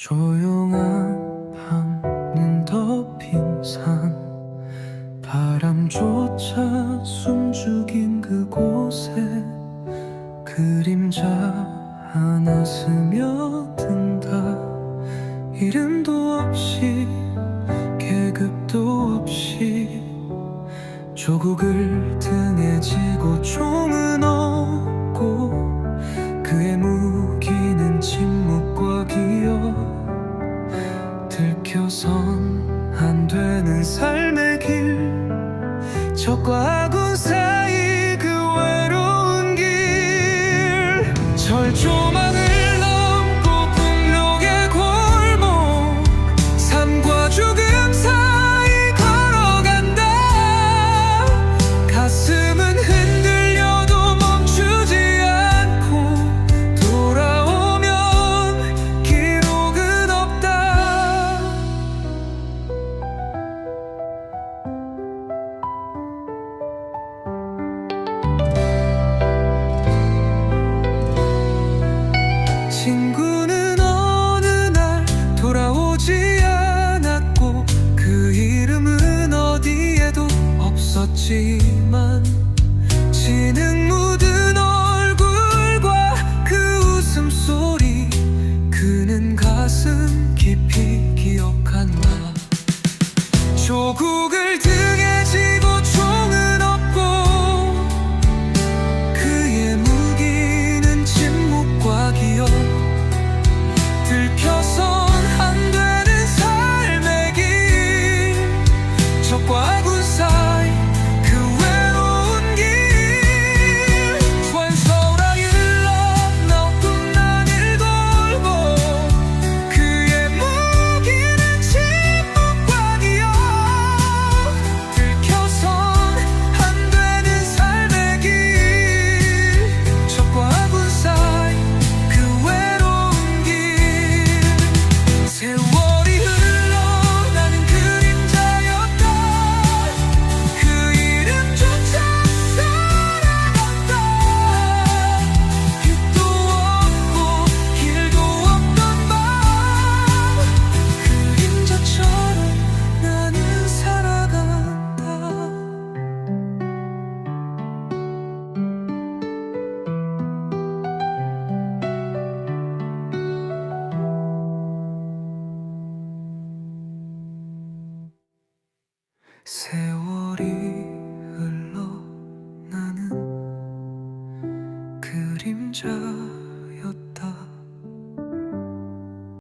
조용한 밤눈 덮인 산. 바람조차 숨죽인 그곳에 그림자 하나 스며든다. 이름도 없이 계급도 없이 조국을 등에 지고 총은 없고 그의 무 되는 삶의 길. 적과 세월이 흘러 나는 그림자